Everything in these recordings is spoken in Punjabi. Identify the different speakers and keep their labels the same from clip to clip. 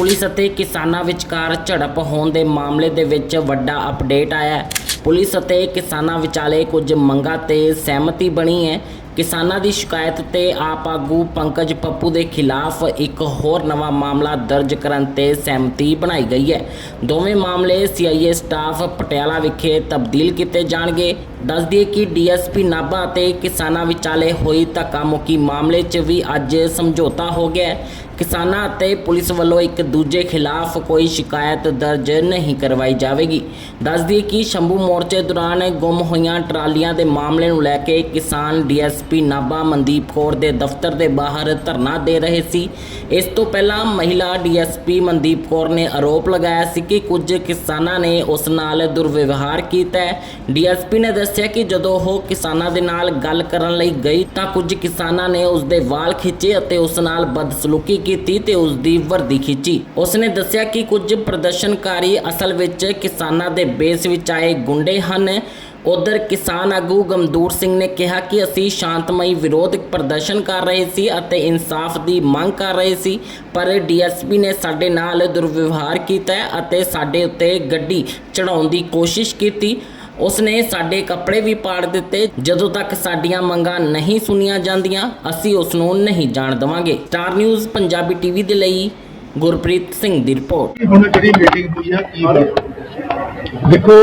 Speaker 1: ਪੁਲਿਸ ਅਤੇ ਕਿਸਾਨਾਂ ਵਿਚਕਾਰ ਝੜਪ ਹੋਣ ਦੇ ਮਾਮਲੇ ਦੇ ਵਿੱਚ ਵੱਡਾ ਅਪਡੇਟ ਆਇਆ ਹੈ। ਪੁਲਿਸ ਅਤੇ ਕਿਸਾਨਾਂ ਵਿਚਾਲੇ ਕੁਝ ਮੰਗਾਂ ਤੇ ਸਹਿਮਤੀ ਬਣੀ ਹੈ। ਕਿਸਾਨਾਂ ਦੀ ਸ਼ਿਕਾਇਤ ਤੇ ਆਪ ਆਗੂ ਪੰਕਜ ਪੱਪੂ ਦੇ ਖਿਲਾਫ ਇੱਕ ਹੋਰ ਨਵਾਂ ਮਾਮਲਾ ਦਰਜ ਕਰਨ ਤੇ ਸਹਿਮਤੀ ਬਣਾਈ ਗਈ ਹੈ। ਦੋਵੇਂ ਮਾਮਲੇ ਸੀਆਈਏ ਸਟਾਫ ਪਟਿਆਲਾ ਵਿਖੇ ਤਬਦੀਲ ਕੀਤੇ ਜਾਣਗੇ। ਦੱਸ ਦਈਏ ਕਿ ਡੀਐਸਪੀ ਨਾਭਾ ਅਤੇ ਕਿਸਾਨਾਂ ਵਿਚਾਲੇ ਹੋਈ ਧੱਕਾ ਮੁੱਕੀ ਮਾਮਲੇ 'ਚ ਵੀ ਅੱਜ ਸਮਝੌਤਾ ਹੋ ਗਿਆ ਕਿਸਾਨਾਂ ਅਤੇ ਪੁਲਿਸ ਵੱਲੋਂ ਇੱਕ ਦੂਜੇ ਖਿਲਾਫ ਕੋਈ ਸ਼ਿਕਾਇਤ ਦਰਜ ਨਹੀਂ ਕਰਵਾਈ ਜਾਵੇਗੀ। ਦੱਸ ਦਈਏ ਕਿ ਸ਼ੰਭੂ ਮੋਰਚੇ ਦੌਰਾਨ ਗੁੰਮ ਹੋਈਆਂ ਟਰਾਲੀਆਂ ਦੇ ਮਾਮਲੇ ਨੂੰ ਲੈ ਕੇ ਕਿਸਾਨ ਡੀਐਸਪੀ ਨਾਭਾ ਮਨਦੀਪ ਕੌਰ ਦੇ ਦਫ਼ਤਰ ਦੇ ਬਾਹਰ ਧਰਨਾ ਦੇ ਰਹੇ ਸੀ। ਇਸ ਤੋਂ ਪਹਿਲਾਂ ਮਹਿਲਾ ਡੀਐਸਪੀ ਮਨਦੀਪ ਕੌਰ ਨੇ ਆਰੋਪ ਲਗਾਇਆ ਸੀ ਕਿ ਕੁਝ ਕਿਸਾਨਾਂ ਨੇ ਉਸ ਨਾਲ ਦੁਰਵਿਵਹਾਰ ਕੀਤਾ ਹੈ। ਡੀਐਸਪੀ ਨੇ ਦੱਸਿਆ ਕਿ ਜਦੋਂ ਉਹ ਕਿਸਾਨਾਂ ਦੇ ਨਾਲ ਗੱਲ ਕਰਨ ਲਈ ਗਈ ਤਾਂ ਕੁਝ ਕਿਸਾਨਾਂ ਨੇ ਉਸ ਦੇ ਵਾਲ ਖਿੱਚੇ ਅਤੇ ਉਸ ਨਾਲ ਬਦਸਲੂਕੀ ਕੀਤੀ ਤੇ ਉਸ ਦੀ ਵਰਦੀ ਖਿੱਚੀ। ਉਸ ਨੇ ਦੱਸਿਆ ਕਿ ਕੁਝ ਪ੍ਰਦਰਸ਼ਨਕਾਰੀ ਅਸਲ ਵਿੱਚ ਕਿਸਾਨਾਂ ਦੇ ਬੇਸ ਵਿੱਚ ਆਏ ਗੁੰਡੇ ਹਨ। ਉਧਰ ਕਿਸਾਨ ਆਗੂ ਗਮਦੂਰ ਸਿੰਘ ਨੇ ਕਿਹਾ ਕਿ ਅਸੀਂ ਸ਼ਾਂਤਮਈ ਵਿਰੋਧ ਪ੍ਰਦਰਸ਼ਨ ਕਰ ਰਹੇ ਸੀ ਅਤੇ ਇਨਸਾਫ ਦੀ ਮੰਗ ਕਰ ਰਹੇ ਸੀ, ਪਰ ਡੀਐਸਪੀ ਨੇ ਸਾਡੇ ਨਾਲ ਦੁਰਵਿਵਹਾਰ ਕੀਤਾ ਅਤੇ ਸਾਡੇ ਉੱਤੇ ਗੱਡੀ ਚੜਾਉਣ ਦੀ ਕੋਸ਼ਿਸ਼ ਕੀਤੀ। ਉਸ ਨੇ ਸਾਡੇ ਕੱਪੜੇ ਵੀ ਪਾੜ ਦਿੱਤੇ। ਜਦੋਂ ਤੱਕ ਸਾਡੀਆਂ ਮੰਗਾਂ ਨਹੀਂ ਸੁਣੀਆਂ ਜਾਂਦੀਆਂ ਅਸੀਂ ਉਸ ਨੂੰ ਨਹੀਂ ਜਾਣ ਦੇਵਾਂਗੇ। ਸਟਾਰ ਨਿਊਜ਼ ਪੰਜਾਬੀ ਟੀਵੀ ਦੇ ਲਈ ਗੁਰਪ੍ਰੀਤ ਸਿੰਘ ਦੀ ਰਿਪੋਰਟ।
Speaker 2: ਹੁਣ ਜਿਹੜੀ ਮੀਟਿੰਗ ਹੋਈ ਆ ਕੀ ਹੋਇਆ ਦੇਖੋ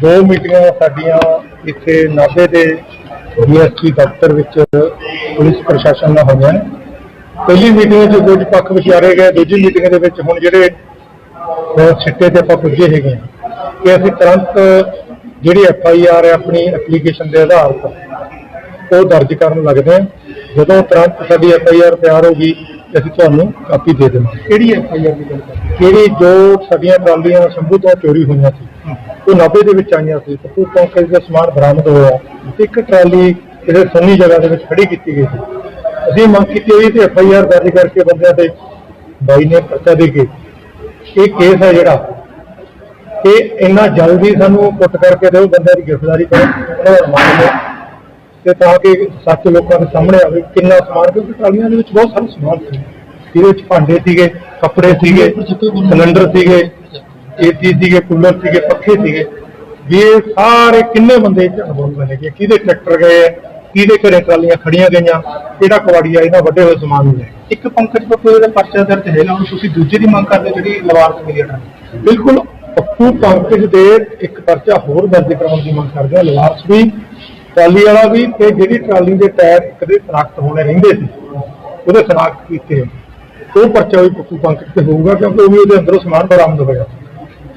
Speaker 2: ਦੋ ਮੀਟਿੰਗਾਂ ਸਾਡੀਆਂ ਇੱਥੇ ਨਾਭੇ ਦੇ ਡੀਐਸਪੀ ਦਫ਼ਤਰ ਵਿੱਚ ਪੁਲਿਸ ਪ੍ਰਸ਼ਾਸਨ ਨਾਲ ਹੋਈਆਂ ਪਹਿਲੀ ਮੀਟਿੰਗ 'ਚ ਕੁਝ ਪੱਖ ਵਿਚਾਰੇ ਗਏ ਦੂਜੀ ਮੀਟਿੰਗ ਦੇ ਵਿੱਚ ਹੁਣ ਜਿਹੜੇ ਅਹ, ਸਿੱਟੇ ਤੇ ਆਪਾਂ ਪੁੱਜੇ ਹੈਗੇ ਕਿ ਅਸੀਂ ਤੁਰੰਤ ਜਿਹੜੀ ਐਫ ਆਈ ਆਰ ਹੈ ਆਪਣੀ ਐਪਲੀਕੇਸ਼ਨ ਦੇ ਆਧਾਰ ਤੇ ਉਹ ਦਰਜ ਕਰਨ ਲੱਗਦੇ ਹਾਂ। ਜਦੋਂ ਤੁਰੰਤ ਸਾਡੀ ਐਫ ਆਈ ਆਰ ਤਿਆਰ ਹੋ ਗਈ ਅਸੀਂ ਤੁਹਾਨੂੰ ਕਾਪੀ ਦੇ ਦੇਵਾਂਗੇ ਕਿਹੜੀ ਐਫ ਆਈ ਆਰ ਦੀ ਗੱਲ ਕਿਹੜੀ ਜੋ ਸਾਡੀਆਂ ਟਰਾਲੀਆਂ ਸ਼ੰਭੂ ਤੋਂ ਚੋਰੀ ਹੋਈਆਂ ਸੀ ਉਹ 90 ਦੇ ਵਿੱਚ ਆਈਆਂ ਸੀ। ਪੱਪੂ ਪੰਕਜ ਦਾ ਸਮਾਨ ਬਰਾਮਦ ਹੋਇਆ। ਇੱਕ ਟਰਾਲੀ ਜਿਹੜੇ ਸੰਨੀ ਜਗ੍ਹਾ ਦੇ ਵਿੱਚ ਖੜੀ ਕੀਤੀ ਗਈ ਸੀ। ਅਸੀਂ ਮੰਗ ਕੀਤੀ ਹੋਈ ਤੇ ਐਫ ਆਈ ਆਰ ਦਰਜ ਕਰਕੇ ਬੰਦਿਆਂ ਤੇ ਬਾਈ ਨੇ ਪਰਚਾ ਦੇ ਕੇ। ਇਹ ਕੇਸ ਹੈ ਜਿਹੜਾ ਇਹ ਇੰਨਾ ਜਲਦੀ ਸਾਨੂੰ ਪੁੱਟ ਕਰਕੇ ਦਿਓ ਬੰਦੇ ਦੀ ਗ੍ਰਿਫਤਾਰੀ ਕਰੋ ਉਹਨਾਂ ਦਾ ਰਿਮਾਂਡ ਲਓ ਤੇ ਤਾਂ ਕਿ ਸੱਚ ਲੋਕਾਂ ਦੇ ਸਾਹਮਣੇ ਆਵੇ ਕਿੰਨਾ ਸਮਾਨ ਕਿਉਂਕਿ ਟਰਾਲੀਆਂ ਦੇ ਵਿੱਚ ਬਹੁਤ ਸਾਰਾ ਸਮਾਨ ਸੀ। ਇਹਦੇ ਵਿੱਚ ਭਾਂਡੇ ਸੀਗੇ ਕੱਪੜੇ ਸੀਗੇ ਸਿਲੰਡਰ ਸੀਗੇ ਏਸੀ ਸੀਗੇ ਕੂਲਰ ਸੀਗੇ ਪੱਖੇ ਸੀਗੇ। ਵੀ ਇਹ ਸਾਰੇ ਕਿੰਨੇ ਬੰਦੇ ਚ ਅਨੁਭਵ ਮਿਲੇਗੇ ਕਿਹਦੇ ਟਰੈਕਟਰ ਗਏ ਹੈ, ਕਿਹਦੇ ਘਰੇ ਟਰਾਲੀਆਂ ਖੜੀਆਂ ਗਈਆਂ ਕਿਹੜਾ ਕਵਾੜੀਆ ਇਹਨਾਂ ਵੱਡੇ ਹੋਏ ਸਮਾਨ ਨੂੰ ਲੈ
Speaker 3: ਇੱਕ ਪੰਕਜ ਪੱਪੂ ਦਾ ਪਰਚਾ ਦਰਜ ਹੈ ਨਾ ਹੁਣ ਤੁਸੀਂ ਦੂਜੇ ਦੀ ਮੰਗ ਕਰਦੇ ਜਿਹੜੀ ਲਵਾਰਸ ਮਿਲੀ ਹੈ।
Speaker 2: ਬਿਲਕੁਲ ਪੱਪੂ ਪੰਕਜ ਦੇ ਇੱਕ ਪਰਚਾ ਹੋਰ ਦਰਜ ਕਰਾਉਣ ਦੀ ਮੰਗ ਕਰਦੇ ਆ ਲਵਾਰਸ ਵੀ, ਟਰਾਲੀ ਵਾਲਾ ਵੀ ਤੇ ਜਿਹੜੀ ਟਰਾਲੀ ਦੇ ਟਾਇਰ ਇੱਕ ਦੇ ਸਨਾਖਤ ਹੋਣੇ ਰਹਿੰਦੇ ਸੀ, ਉਹਦੇ ਸਨਾਖਤ ਕੀਤੇ ਉਹ ਪਰਚਾ ਵੀ ਪੱਪੂ ਪੰਕਜ ਤੇ ਹੋਊਗਾ ਕਿਉਂਕਿ ਉਹ ਵੀ ਉਹਦੇ ਅੰਦਰੋਂ ਸਮਾਨ ਬਰਾਮਦ ਹੋਇਆ।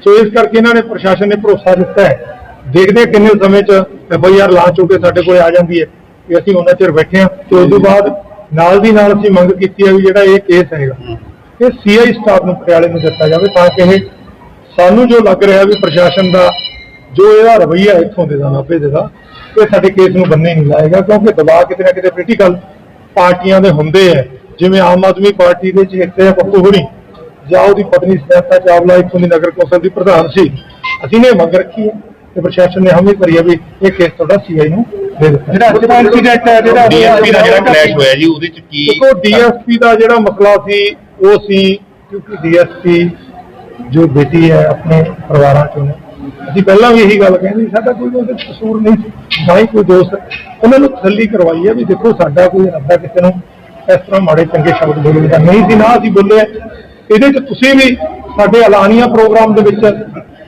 Speaker 2: ਸੋ ਇਸ ਕਰਕੇ ਇਹਨਾਂ ਨੇ ਪ੍ਰਸ਼ਾਸਨ ਨੇ ਭਰੋਸਾ ਦਿੱਤਾ ਹੈ। ਦੇਖਦੇ ਹਾਂ ਕਿੰਨੇ ਸਮੇਂ ਚ ਐਫ ਆਈ ਆਰ ਲਾਂਚ ਹੋ ਕੇ ਸਾਡੇ ਕੋਲ ਆ ਜਾਂਦੀ ਹੈ ਕਿ ਅਸੀਂ ਉਹਨਾਂ ਚਿਰ ਬੈਠੇ ਹਾਂ ਤੇ ਉਸ ਤੋਂ ਬਾਅਦ ਨਾਲ ਦੀ ਨਾਲ ਅਸੀਂ ਮੰਗ ਕੀਤੀ ਹੈ ਵੀ ਜਿਹੜਾ ਇਹ ਕੇਸ ਹੈਗਾ, ਇਹ ਸੀਆਈ ਸਟਾਫ ਨੂੰ ਪਟਿਆਲੇ ਨੂੰ ਦਿੱਤਾ ਜਾਵੇ ਤਾਂ ਕਿ ਇਹ ਸਾਨੂੰ ਜੋ ਲੱਗ ਰਿਹਾ ਵੀ ਪ੍ਰਸ਼ਾਸਨ ਦਾ ਜੋ ਇਹਦਾ ਰਵੱਈਆ ਇੱਥੋਂ ਦੇ ਦਾ ਨਾਭੇ ਦੇ ਦਾ ਇਹ ਸਾਡੇ ਕੇਸ ਨੂੰ ਬੰਨੇ ਨਹੀਂ ਲਾਏਗਾ ਕਿਉਂਕਿ ਦਬਾਅ ਕਿਤੇ ਨਾ ਕਿਤੇ ਪੋਲੀਟੀਕਲ ਪਾਰਟੀਆਂ ਦੇ ਹੁੰਦੇ ਆ। ਜਿਵੇਂ ਆਮ ਆਦਮੀ ਪਾਰਟੀ ਦੇ ਚੇਤੇ ਪੱਪੂ ਹੁਣੀ ਜਾਂ ਉਹਦੀ ਪਤਨੀ ਸਮੈਤਾ ਚਾਵਲਾ ਇੱਥੋਂ ਦੀ ਨਗਰ ਕੌਂਸਲ ਦੀ ਪ੍ਰਧਾਨ ਸੀ। ਅਸੀਂ ਨੇ ਮੰਗ ਰੱਖੀ ਹੈ ਤੇ ਪ੍ਰਸ਼ਾਸਨ ਨੇ ਹਮੇ ਕਰੀ ਹੈ ਵੀ ਇਹ ਕੇਸ ਤੁਹਾਡਾ ਸੀਆਈ ਨੂੰ ਦੇ ਦਿੱਤਾ।
Speaker 3: ਜਿਹੜਾ ਅੱਜ ਦਾ incident ਹੈ, ਜਿਹੜਾ
Speaker 4: ਡੀਐਸਪੀ ਦਾ ਜਿਹੜਾ ਕਲੈਸ਼ ਹੋਇਆ ਜੀ ਉਹਦੇ ਚ ਕੀ
Speaker 2: ਦੇਖੋ ਡੀਐਸਪੀ ਦਾ ਜਿਹੜਾ ਮਸਲਾ ਸੀ ਉਹ ਸੀ ਕਿਉਂਕਿ ਡੀਐਸਪੀ ਜੋ ਬੇਟੀ ਹੈ, ਆਪਣੇ ਪਰਿਵਾਰਾਂ ਚੋਂ ਅਸੀਂ ਪਹਿਲਾਂ ਵੀ ਇਹੀ ਗੱਲ ਕਹਿੰਦੇ ਸਾਡਾ ਕੋਈ ਉਹਦੇ ਕਸੂਰ ਨਹੀਂ ਸੀ, ਨਾ ਹੀ ਕੋਈ ਦੋਸਤ। ਉਹਨਾਂ ਨੂੰ ਤਸੱਲੀ ਕਰਵਾਈ ਹੈ ਵੀ ਦੇਖੋ, ਸਾਡਾ ਕੋਈ ਰੱਬਾ ਕਿਸੇ ਨੂੰ ਇਸ ਤਰ੍ਹਾਂ ਮਾੜੇ ਚੰਗੇ ਸ਼ਬਦ ਬੋਲਣ ਦਾ ਨਹੀਂ ਸੀ, ਨਾ ਅਸੀਂ ਬੋਲੇ ਇਹਦੇ 'ਚ ਤੁਸੀਂ ਵੀ ਸਾਡੇ ਐਲਾਨੀਆਂ ਪ੍ਰੋਗਰਾਮ ਦੇ ਵਿੱਚ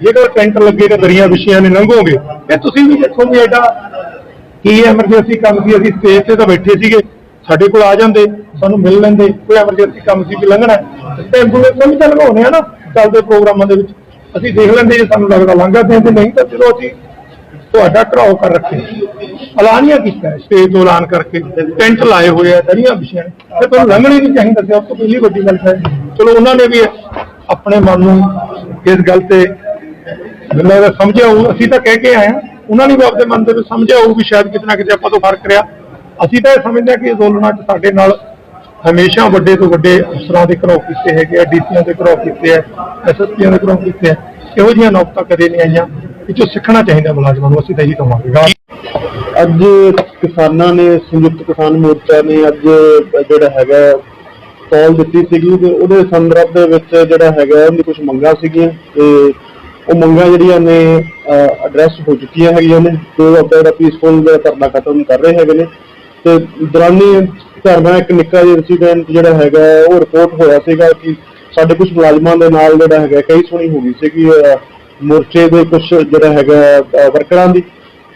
Speaker 2: ਜੇਕਰ ਟੈਂਟ ਲੱਗੇ ਤੇ ਦਰੀਆਂ ਵਿਸ਼ਿਆਂ ਨੇ, ਲੰਘੋਗੇ। ਇਹ ਤੁਸੀਂ ਵੀ ਦੇਖੋ ਵੀ ਐਡਾ ਕੀ ਐਮਰਜੈਂਸੀ ਕੰਮ ਸੀ, ਅਸੀਂ ਸਟੇਜ ਤੇ ਤਾਂ ਬੈਠੇ ਸੀਗੇ। ਸਾਡੇ ਕੋਲ ਆ ਜਾਂਦੇ, ਸਾਨੂੰ ਮਿਲ ਲੈਂਦੇ, ਕੋਈ ਐਮਰਜੈਂਸੀ ਕੰਮ ਸੀ ਕਿ ਲੰਘਣਾ। ਹੈ। ਤੇ ਐਂਬੂਲੈਂਸ ਵੀ ਤਾਂ ਲਗਾਉਣੇ ਆ ਨਾ। ਚੱਲਦੇ ਪ੍ਰੋਗਰਾਮਾਂ ਦੇ ਵਿੱਚ। ਅਸੀਂ ਦੇਖ ਲੈਂਦੇ ਜੇ ਸਾਨੂੰ ਲੱਗਦਾ ਲਾਂਘਾ ਤੇ ਤੇ ਨਹੀਂ ਤਾਂ ਚਲੋ ਅਸੀਂ ਤੁਹਾਡਾ ਘਰਾਓ ਕਰ ਰੱਖੇ ਐਲਾਨੀਆਂ ਕੀਤਾ ਸਟੇਜ ਤੋਂ ਐਲਾਨ ਕਰਕੇ। ਟੈਂਟ ਲਾਏ ਹੋਏ ਆ, ਦਰੀਆਂ ਵਿਛੀਆਂ ਨੇ। ਤੇ ਤੁਹਾਨੂੰ ਲੰਘਣੀ ਨਹੀਂ ਚਾਹੀਦਾ ਸੀ ਉਸ ਤੋਂ ਪਹਿਲੀ ਵੱਡੀ ਗੱਲ ਹੈ। ਚਲੋ ਉਹਨਾਂ ਨੇ ਵੀ ਆਪਣੇ ਮਨ ਨੂੰ ਇਸ ਗੱਲ ਤੇ ਮੈਨੂੰ ਲੱਗਦਾ ਸਮਝਿਆ ਹੋਊ। ਅਸੀਂ ਤਾਂ ਕਹਿ ਕੇ ਆਏ ਹਾਂ। ਉਹਨਾਂ ਨੇ ਵੀ ਆਪਣੇ ਮਨ ਦੇ ਵਿੱਚ ਸਮਝਿਆ ਹੋਊ ਵੀ ਸ਼ਾਇਦ ਕਿਤੇ ਨਾ ਕਿਤੇ ਆਪਾਂ ਤੋਂ ਫ਼ਰਕ ਰਿਹਾ। ਅਸੀਂ ਤਾਂ ਇਹ ਸਮਝਦੇ ਹਾਂ ਕਿ ਅੰਦੋਲਨਾਂ 'ਚ ਸਾਡੇ ਨਾਲ ਹਮੇਸ਼ਾ ਵੱਡੇ ਤੋਂ ਵੱਡੇ ਅਫਸਰਾਂ ਦੇ ਘਰੋਂ ਕੀਤੇ ਹੈਗੇ ਆ ਡੀਸੀਆਂ ਦੇ ਘਰੋਂ ਕੀਤੇ ਆ, ਐਸਐਸਪੀਆਂ ਦੇ ਘਰੋਂ ਕੀਤੇ ਆ, ਇਹੋ ਜਿਹੀਆਂ ਨੌਕਤਾਂ ਕਦੇ ਨਹੀਂ ਆਈਆਂ। ਇਹ 'ਚੋਂ ਸਿੱਖਣਾ ਚਾਹੀਦਾ ਮੁਲਾਜ਼ਮਾਂ ਨੂੰ, ਅਸੀਂ ਤਾਂ ਇਹੀ ਕਹਾਂਗੇ।
Speaker 3: ਅੱਜ ਕਿਸਾਨਾਂ ਨੇ, ਸੰਯੁਕਤ ਕਿਸਾਨ ਮੋਰਚਾ ਨੇ ਅੱਜ ਜਿਹੜਾ ਹੈਗਾ
Speaker 5: ਕਾਲ ਦਿੱਤੀ ਸੀਗੀ ਤੇ ਉਹਦੇ ਸੰਦਰਭ ਦੇ ਵਿੱਚ ਜਿਹੜਾ ਹੈਗਾ ਉਹਦੀ ਕੁਝ ਮੰਗਾਂ ਸੀਗੀਆਂ ਤੇ ਉਹ ਮੰਗਾਂ ਜਿਹੜੀਆਂ ਨੇ ਐਡਰੈਸ ਹੋ ਚੁੱਕੀਆਂ ਹੈਗੀਆਂ ਨੇ। ਤੇ ਉਹ ਆਪਣਾ ਜਿਹੜਾ ਪੀਸਫੁਲ ਧਰਨਾ ਖਤਮ ਕਰ ਰਹੇ ਹੈਗੇ ਨੇ। ਤੇ ਦੌਰਾਨੀ ਧਰਨਾ ਇੱਕ ਨਿੱਕਾ ਜਿਹਾ ਇਨਸੀਡੈਂਟ ਜਿਹੜਾ ਹੈਗਾ ਉਹ ਰਿਪੋਰਟ ਹੋਇਆ ਸੀਗਾ ਕਿ ਸਾਡੇ ਕੁਝ ਮੁਲਾਜ਼ਮਾਂ ਦੇ ਨਾਲ ਜਿਹੜਾ ਹੈਗਾ ਕਈ ਸੁਣੀ ਹੋ ਗਈ ਸੀਗੀ ਮੋਰਚੇ ਦੇ ਕੁਝ ਜਿਹੜਾ ਹੈਗਾ ਵਰਕਰਾਂ ਦੀ।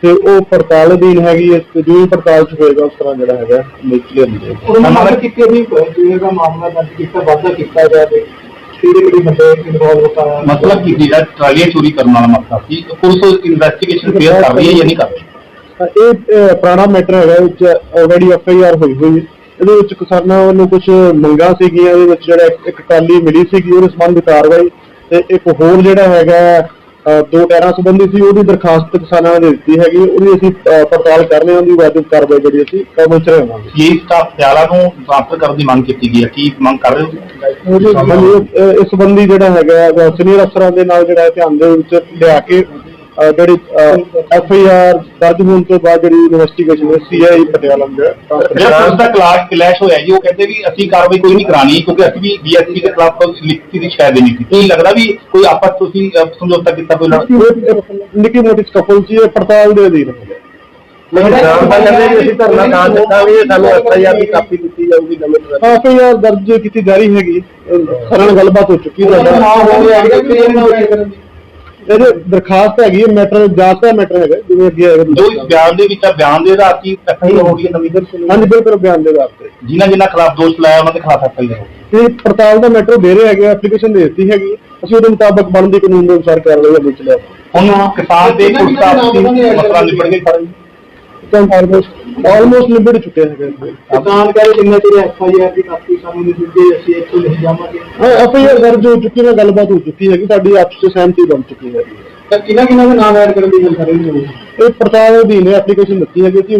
Speaker 5: ਤੇ ਉਹ ਪੜਤਾਲ ਅਧੀਨ ਹੈਗੀ ਹੈ ਤੇ ਜੋ ਵੀ ਪੜਤਾਲ ਚ ਹੋਏਗਾ ਉਸ ਤਰ੍ਹਾਂ ਜਿਹੜਾ ਹੈਗਾ ਕਲੀਅਰ ਹੋ ਜਾਏਗਾ।
Speaker 3: ਉਹਨਾਂ ਮੰਗ ਕੀਤੀ ਵੀ ਜਿਵੇਂ ਦਾ ਮਾਮਲਾ ਦਰਜ ਕੀਤਾ ਵਾਧਾ ਕੀਤਾ ਜਾਵੇ? ਕਿਹੜੇ ਕਿਹੜੇ ਬੰਦੇ ਇਨਵੋਲਵ ਹੋਤਾ
Speaker 4: ਮਤਲਬ ਕਿ ਜਿਹੜਾ ਟਰਾਲੀਆਂ ਚੋਰੀ ਕਰਨ ਵਾਲਾ ਮਸਲਾ ਸੀ ਪੁਲਿਸ ਇਨਵੈਸਟੀਗੇਸ਼ਨ ਫੇਰ ਕਰ ਰਹੀ ਹੈ ਜਾਂ ਨਹੀਂ ਕਰ ਰਹੀ?
Speaker 5: ਇਹ ਪੁਰਾਣਾ ਮੈਟਰ ਹੈਗਾ ਵਿੱਚ ਆਲਰੇਡੀ ਐਫ ਆਈ ਆਰ ਹੋਈ ਹੋਈ। ਹੈ ਇਹਦੇ ਵਿੱਚ ਕਿਸਾਨਾਂ ਵੱਲੋਂ ਕੁਝ ਮੰਗਾਂ ਸੀਗੀਆਂ ਇਹਦੇ ਵਿੱਚ ਜਿਹੜਾ ਇੱਕ- ਟਾਲੀ ਮਿਲੀ ਸੀਗੀ ਉਹਦੇ ਸੰਬੰਧ ਕਾਰਵਾਈ ਤੇ ਇੱਕ ਹੋਰ ਜਿਹੜਾ ਹੈਗਾ ਦੋ ਟਾਇਰਾਂ ਸੰਬੰਧੀ ਸੀ ਉਹਦੀ ਦਰਖਾਸਤ ਕਿਸਾਨਾਂ ਨੇ ਦਿੱਤੀ ਹੈਗੀ ਉਹਦੀ ਅਸੀਂ ਪੜਤਾਲ ਕਰ ਰਹੇ ਹਾਂ ਉਹਦੀ ਵਾਜਬ ਕਾਰਵਾਈ ਜਿਹੜੀ ਅਸੀਂ ਕੰਮ ਚ ਰਹਾਂਗੇ
Speaker 4: ਇਹ ਸਟਾਫ ਪਟਿਆਲਾ ਨੂੰ ਟ੍ਰਾਂਸਫਰ ਕਰਨ ਦੀ ਮੰਗ ਕੀਤੀ ਗਈ ਹੈ? ਕੀ ਮੰਗ ਕਰ ਰਹੇ ਹੋ
Speaker 5: ਇਸ ਸੰਬੰਧੀ ਜਿਹੜਾ ਹੈਗਾ ਸੀਨੀਅਰ ਅਫਸਰਾਂ ਦੇ ਨਾਲ ਜਿਹੜਾ ਧਿਆਨ ਦੇ ਵਿੱਚ ਲਿਆ ਕੇ ਜਿਹੜੀ ਐਫ ਆਈ ਆਰ ਦਰਜ ਹੋਣ ਤੋਂ ਬਾਅਦ ਜਿਹੜੀ ਇਨਵੈਸਟੀਗੇਸ਼ਨ ਹੈ ਸੀ ਆਈ ਪਟਿਆਲਾ ਨੂੰ ਜਿਹੜਾ
Speaker 4: ਪੁਲਿਸ ਦਾ ਕਲਾਸ ਕਲੈਸ਼ ਹੋਇਆ ਜੀ ਉਹ ਕਹਿੰਦੇ ਵੀ ਅਸੀਂ ਕਾਰਵਾਈ ਕੋਈ ਨਹੀਂ ਕਰਾਣੀ ਕਿਉਂਕਿ ਅਸੀਂ ਵੀ ਡੀਐਸਪੀ ਦੇ ਖਿਲਾਫ ਲਿਖਤੀ ਦੀ ਸ਼ਿਕਾਇਤ ਦੇਣੀ ਸੀ। ਕੀ ਲੱਗਦਾ ਵੀ ਕੋਈ ਆਪਸ ਤੁਸੀਂ ਸਮਝੌਤਾ ਕੀਤਾ ਕੋਈ
Speaker 5: ਇਹ ਨਿੱਕੀ ਮੋਟੀ ਸਕਫਲ ਸੀ ਇਹ ਪੜਤਾਲ ਦੇ ਅਧੀਨ ਹੈ ਐਫ ਆਈ ਆਰ ਦਰਜ ਕੀਤੀ ਜਾ ਰਹੀ ਹੈਗੀ ਸਾਰਿਆਂ ਨਾਲ ਗੱਲਬਾਤ ਹੋ ਚੁੱਕੀ ਹੈ। ਸਾਡਾ ਇਹਦੇ ਦਰਖਾਸਤ ਹੈਗੀ ਹੈ ਮੈਟਰ ਜਾਂਚ ਦਾ ਮੈਟਰ ਹੈਗਾ ਜਿਵੇਂ ਅੱਗੇ ਆਏਗਾ
Speaker 4: ਜੋ ਇਸ ਬਿਆਨ ਦੇ ਵਿੱਚ ਆ ਬਿਆਨ ਦੇ ਆਧਾਰ ਕੀ ਐਫਆਈਆਰ ਹੋ ਗਈ ਹੈ ਨਵੀਂ
Speaker 5: ਹਾਂਜੀ ਬਿਲਕੁਲ ਬਿਆਨ ਦੇ ਆਧਾਰ ਤੇ।
Speaker 4: ਜਿਨ੍ਹਾਂ ਜਿਨ੍ਹਾਂ ਖਿਲਾਫ ਦੋਸ਼ ਲਾਇਆ ਉਹਨਾਂ ਦੇ ਖਿਲਾਫ ਐਫਆਈਆਰ ਹੋ
Speaker 5: ਤੇ ਪੜਤਾਲ ਦਾ ਮੈਟਰ ਦੇ ਰਹੇ ਹੈਗੇ ਐਪਲੀਕੇਸ਼ਨ ਦੇ ਦਿੱਤੀ ਹੈਗੀ। ਹੈ। ਅਸੀਂ ਉਹਦੇ ਮੁਤਾਬਕ ਬਣਦੀ ਕਾਨੂੰਨ ਦੇ ਅਨੁਸਾਰ ਕਾਰਵਾਈ ਅਮਲ ਚ ਲਿਆ
Speaker 4: ਹੁਣ ਕਿਸਾਨ ਦੇ ਆਪਸੀ ਮਸਲਾ ਨਿਬੜ ਗਿਆ ਸਾਰਾ ਜੀ
Speaker 5: ਤਾਂ ਆਲਮੋਸਟ ਆਲਮੋਸਟ ਨਿਬੜ ਚੁੱਕਿਆ ਹੈਗਾ
Speaker 3: ਕਿਸਾਨ ਕਹਿੰਦੇ ਜਿੰਨਾ ਚਿਰ ਐਫ ਆਈ ਆਰ ਦੀ ਕਾਪੀ ਸਾਨੂੰ ਨਹੀਂ ਦਿੱਤੀ ਅਸੀਂ ਇੱਥੋਂ ਨਹੀਂ ਜਾਵਾਂਗੇ।
Speaker 5: ਹਾਂ ਐਫ ਆਈ ਆਰ ਦਰਜ ਹੋ ਚੁੱਕੀ ਹੈ ਗੱਲਬਾਤ ਹੋ ਚੁੱਕੀ ਹੈਗੀ ਸਾਡੀ ਆਪਸ ਚ ਸਹਿਮਤੀ ਬਣ ਚੁੱਕੀ ਹੈਗੀ।
Speaker 3: ਤਾਂ ਕਿਹਨਾਂ ਕਿਹਨਾਂ ਦੇ ਨਾਮ ਐਡ ਕਰਨ ਦੀ ਗੱਲ ਕਰ ਰਹੇ ਹੋ
Speaker 5: ਇਹ ਪੜਤਾਲ ਅਧੀਨ ਐਪਲੀਕੇਸ਼ਨ ਦਿੱਤੀ ਹੈਗੀ ਸੀ